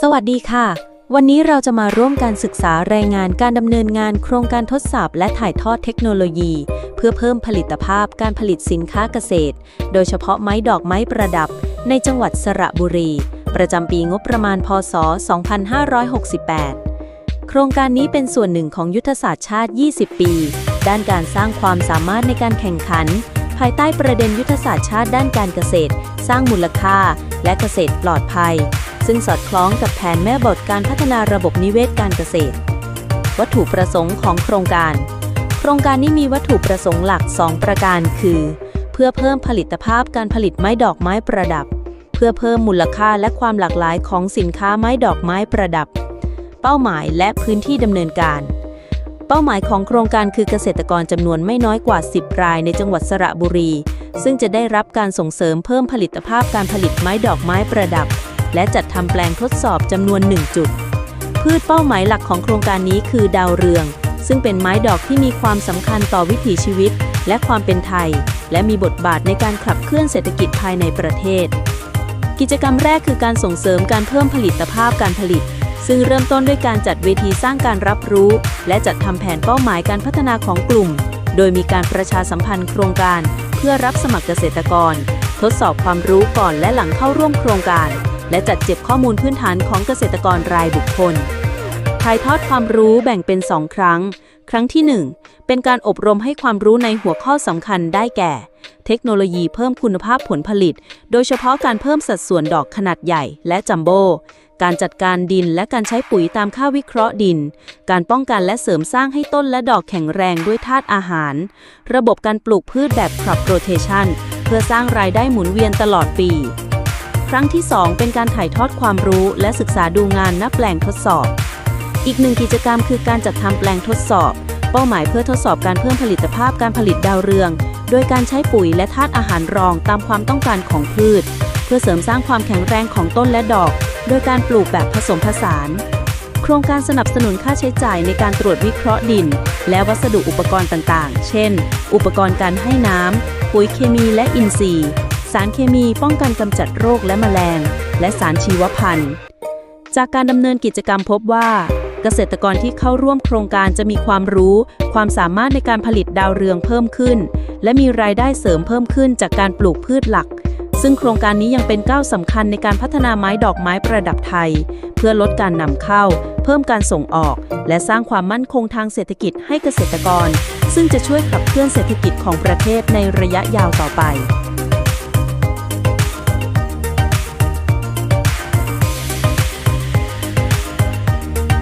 สวัสดีค่ะ วันนี้เราจะมาร่วมการศึกษารายงานการดำเนินงานโครงการทดสอบและถ่ายทอดเทคโนโลยี เพื่อเพิ่มผลิตภาพการผลิตสินค้าเกษตร โดยเฉพาะไม้ดอกไม้ประดับ ในจังหวัดสระบุรี ประจำปีงบประมาณพศ 2568 โครงการนี้เป็นส่วนหนึ่งของยุทธศาสตร์ชาติ 20 ปี ด้านการสร้างความสามารถในการแข่งขัน ภายใต้ประเด็นยุทธศาสตร์ชาติด้านการเกษตร สร้างมูลค่า และเกษตรปลอดภัย ซึ่งสอดคล้องกับแผนแม่บทการพัฒนาระบบนิเวศการเกษตร วัตถุประสงค์ของโครงการ โครงการนี้มีวัตถุประสงค์หลัก 2 ประการคือ เพื่อเพิ่มผลิตภาพการผลิตไม้ดอกไม้ประดับ เพื่อเพิ่มมูลค่าและความหลากหลายของสินค้าไม้ดอกไม้ประดับ เป้าหมายและพื้นที่ดำเนินการเป้าหมายของโครงการคือเกษตรกรจำนวนไม่น้อยกว่า 10 รายในจังหวัดสระบุรี ซึ่งจะได้รับการส่งเสริมเพิ่มผลิตภาพการผลิตไม้ดอกไม้ประดับ และจัดทำแปลงทดสอบจำนวน 1 จุด พืชเป้าหมายหลักของโครงการนี้คือดาวเรือง ซึ่งเป็นไม้ดอกที่มีความสำคัญต่อวิถีชีวิต และความเป็นไทย และมีบทบาทในการขับเคลื่อนเศรษฐกิจภายในประเทศ กิจกรรมแรกคือการส่งเสริมการเพิ่มผลิตภาพการผลิต ซึ่งเริ่มต้นด้วยการจัดเวทีสร้างการรับรู้ และจัดทำแผนเป้าหมายการพัฒนาของกลุ่ม โดยมีการประชาสัมพันธ์โครงการ เพื่อรับสมัครเกษตรกร ทดสอบความรู้ก่อนและหลังเข้าร่วมโครงการ และจัดเก็บข้อมูลพื้นฐานของเกษตรกรรายบุคคล ถ่ายทอดความรู้แบ่งเป็น2ครั้ง ครั้งที่ 1 เป็นการอบรมให้ความรู้ในหัวข้อสำคัญได้แก่ เทคโนโลยีเพิ่มคุณภาพผลผลิต โดยเฉพาะการเพิ่มสัดส่วนดอกขนาดใหญ่และจัมโบ้การจัดการดินและการใช้ปุ๋ยตามค่าวิเคราะห์ดิน การป้องกันและเสริมสร้างให้ต้นและดอกแข็งแรงด้วยธาตุอาหาร ระบบการปลูกพืชแบบ crop rotation เพื่อสร้างรายได้หมุนเวียนตลอดปี ครั้งที่ 2 เป็นการถ่ายทอดความรู้และศึกษาดูงานณแปลงทดสอบ อีกหนึ่งกิจกรรมคือการจัดทำแปลงทดสอบ เป้าหมายเพื่อทดสอบการเพิ่มผลิตภาพการผลิตดาวเรือง โดยการใช้ปุ๋ยและธาตุอาหารรองตามความต้องการของพืช เพื่อเสริมสร้างความแข็งแรงของต้นและดอก โดยการปลูกแบบผสมผสาน โครงการสนับสนุนค่าใช้จ่ายในการตรวจวิเคราะห์ดิน และวัสดุอุปกรณ์ต่างๆ เช่น อุปกรณ์การให้น้ำปุ๋ยเคมีและอินทรีย์ สารเคมีป้องกันกำจัดโรคและแมลง และสารชีวพันธุ์ จากการดำเนินกิจกรรมพบว่า เกษตรกรที่เข้าร่วมโครงการจะมีความรู้ ความสามารถในการผลิตดาวเรืองเพิ่มขึ้น และมีรายได้เสริมเพิ่มขึ้นจากการปลูกพืชหลัก ซึ่งโครงการนี้ยังเป็นก้าวสำคัญในการพัฒนาไม้ดอกไม้ประดับไทย เพื่อลดการนำเข้า เพิ่มการส่งออก และสร้างความมั่นคงทางเศรษฐกิจให้เกษตรกร ซึ่งจะช่วยขับเคลื่อนเศรษฐกิจของประเทศในระยะยาวต่อไป